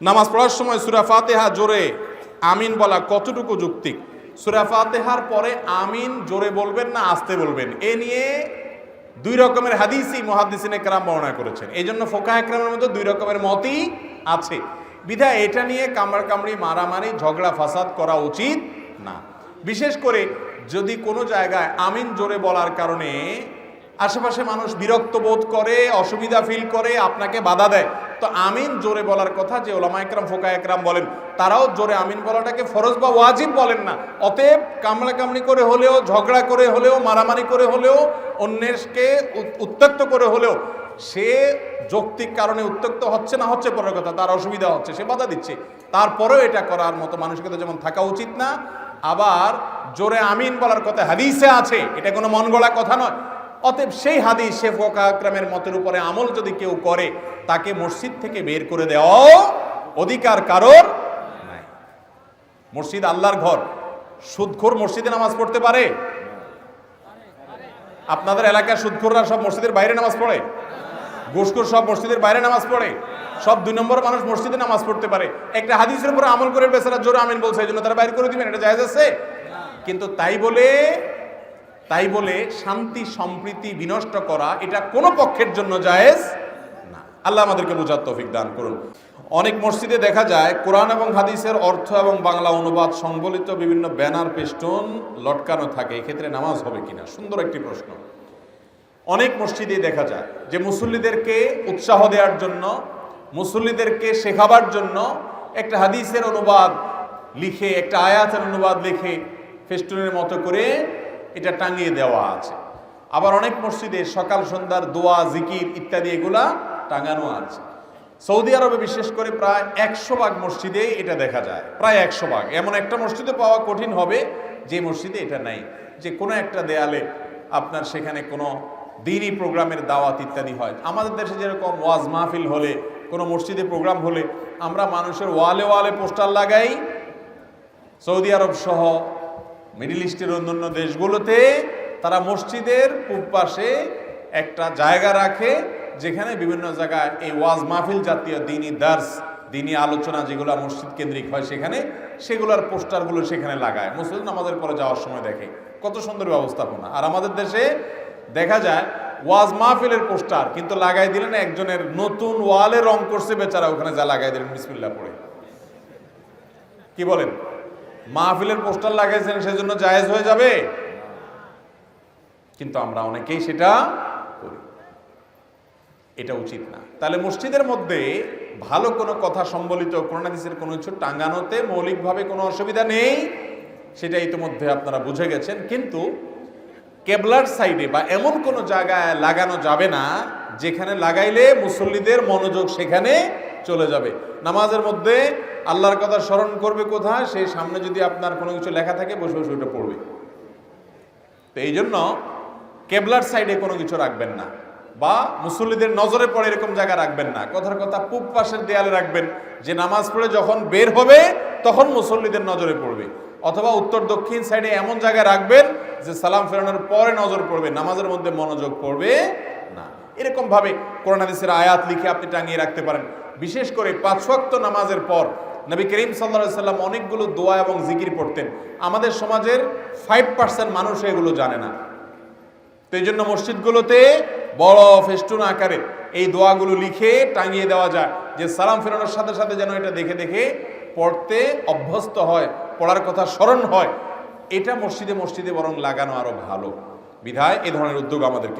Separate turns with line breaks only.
নামাজ পড়ার সময় সুরা ফাতেহা জোরে আমিন বলা কতটুকু যুক্তিক সুরা ফাতেহার পরে আমিন জোরে বলবেন না আসতে বলবেন? এ নিয়ে দুই রকমের হাদিসই মহাদিসিনে একরাম বর্ণনা করেছেন। এই জন্য ফোকা একরামের মধ্যে দুই রকমের মতই আছে। বিধায় এটা নিয়ে কামড় কামড়ি মারামারি, ঝগড়া, ফাসাদ করা উচিত না। বিশেষ করে যদি কোনো জায়গায় আমিন জোরে বলার কারণে আশেপাশে মানুষ বিরক্ত বোধ করে, অসুবিধা ফিল করে, আপনাকে বাধা দেয় তো আমিন জোরে বলার কথা যে ওলামা একরাম ফোকা একরাম বলেন। তারাও জোরে আমিন বলাটাকে ফরজ বা ওয়াজিব বলেন না। অতএব কামড়া কামড়ি করে হলেও, ঝগড়া করে হলেও, মারামারি করে হলেও, অন্যেরকে উত- উত্ত্যক্ত করে হলেও, সে যৌক্তিক কারণে উত্ত্যক্ত হচ্ছে না হচ্ছে পরের কথা, তার অসুবিধা হচ্ছে, সে বাধা দিচ্ছে। তারপরেও এটা করার মতো মানসিকতা যেমন থাকা উচিত না, আবার জোরে আমিন বলার কথা হাদিসে আছে, এটা কোনো মন গড়া কথা নয়। অতএব সেই হাদিস সে ফোকা আকরামের মতের উপরে আমল যদি কেউ করে, তাকে মসজিদ থেকে বের করে দেওয়াও অধিকার কারোর নাই। মসজিদ আল্লাহর ঘর। সুদখোর মসজিদে নামাজ পড়তে পারে? আপনাদের এলাকার সুদখোররা সব মসজিদের বাইরে নামাজ পড়ে? ঘুষখোর সব মসজিদের বাইরে নামাজ পড়ে? সব দুই নম্বর মানুষ মসজিদে নামাজ পড়তে পারে। একটা হাদিসের উপরে আমল করে বেচারা জোরে আমিন বলছে, এই জন্য তারা বাইরে করে দিবেন, এটা জায়েজ আছে? কিন্তু তাই বলে তাই বলে শান্তি, সম্প্রীতি বিনষ্ট করা এটা কোনো পক্ষের জন্য জায়েজ না। আল্লাহ আমাদেরকে বোঝার তৌফিক দান করুন। অনেক মসজিদে দেখা যায়, কোরআন এবং হাদিসের অর্থ এবং বাংলা অনুবাদ সংবলিত বিভিন্ন ব্যানার, পেস্টন লটকানো থাকে। এক্ষেত্রে নামাজ হবে কিনা? সুন্দর একটি প্রশ্ন। অনেক মসজিদে দেখা যায় যে মুসল্লিদেরকে উৎসাহ দেওয়ার জন্য, মুসল্লিদেরকে শেখাবার জন্য একটা হাদিসের অনুবাদ লিখে, একটা আয়াতের অনুবাদ লিখে ফেস্টুনের মতো করে এটা টাঙিয়ে দেওয়া আছে। আবার অনেক মসজিদে সকাল, সন্ধ্যার দোয়া, জিকির ইত্যাদি এগুলা টাঙানো আছে। সৌদি আরবে বিশেষ করে প্রায় একশো ভাগ মসজিদে এটা দেখা যায়। প্রায় একশো ভাগ। এমন একটা মসজিদে পাওয়া কঠিন হবে যে মসজিদে এটা নাই। যে কোনো একটা দেয়ালে আপনার সেখানে কোনো দিনই প্রোগ্রামের দাওয়াত ইত্যাদি হয়। আমাদের দেশে যেরকম ওয়াজ মাহফিল হলে, কোনো মসজিদে প্রোগ্রাম হলে আমরা মানুষের ওয়ালে ওয়ালে পোস্টার লাগাই। সৌদি আরব সহ মিডিল ইস্টের অন্যান্য দেশগুলোতে তারা মসজিদের পূব পাশে একটা জায়গা রাখে, যেখানে বিভিন্ন জায়গায় এই ওয়াজ মাহফিল জাতীয় দিনই দার্স দিনই আলোচনা যেগুলো মসজিদ কেন্দ্রিক হয় সেখানে, সেগুলোর পোস্টারগুলো সেখানে লাগায়। মুসলিম নামাজের পরে যাওয়ার সময় দেখে। কত সুন্দর ব্যবস্থাপনা। আর আমাদের দেশে দেখা যায়, ওয়াজ মাহফিলের পোস্টার কিন্তু লাগাই দিলেন একজনের নতুন ওয়ালে রং করছে বেচারা, ওখানে যা লাগাই দিলেন বিসমিল্লা পড়ে। কি বলেন? মাহফিলের পোস্টার লাগাইছেন, সেজন্য জায়েজ হয়ে যাবে। কিন্তু আমরা অনেকেই সেটা করি। এটা উচিত না। তাহলে মসজিদের মধ্যে ভালো কোনো কথা সম্বলিত করোনাদিসের কোনো কিছু টাঙ্গানোতে মৌলিকভাবে কোনো অসুবিধা নেই সেটা ইতিমধ্যে আপনারা বুঝে গেছেন। কিন্তু কেবলার সাইডে বা এমন কোনো জায়গায় লাগানো যাবে না, যেখানে লাগাইলে মুসল্লিদের মনোযোগ সেখানে চলে যাবে। নামাজের মধ্যে আল্লাহর কথা স্মরণ করবে কোথায়? সেই সামনে যদি আপনার কোনো কিছু লেখা থাকে, বসে বসে ওটা পড়বে। তো এই জন্য কেবলার সাইডে কোনো কিছু রাখবেন না। বা মুসল্লিদের নজরে পড়ে এরকম জায়গা রাখবেন না। কথার কথা পূব পাশের দেয়ালে রাখবেন। যে নামাজ পড়ে যখন বের হবে, তখন মুসল্লিদের নজরে পড়বে। অথবা উত্তর দক্ষিণ সাইডে এমন জায়গায় রাখবেন যে সালাম ফেরানোর পরে নজর পড়বে, নামাজের মধ্যে মনোযোগ পড়বে না। এরকমভাবে কোরআন হাদিসের আয়াত লিখে আপনি টাঙিয়ে রাখতে পারেন। বিশেষ করে পাঁচ ওয়াক্ত নামাজের পর নবী করিম সাল্লা সাল্লাম অনেকগুলো দোয়া এবং জিকির পড়তেন। আমাদের সমাজের ফাইভ পার্সেন্ট মানুষ এগুলো জানে না। তো এই জন্য মসজিদগুলোতে বড় ফেস্টুন আকারে এই দোয়াগুলো লিখে টাঙিয়ে দেওয়া যায় যে সালাম ফেরানোর সাথে সাথে যেন এটা দেখে দেখে পড়তে অভ্যস্ত হয়, পড়ার কথা স্মরণ হয়। এটা মসজিদে মসজিদে বরং লাগানো আরও ভালো। বিধায় এ ধরনের উদ্যোগ আমাদেরকে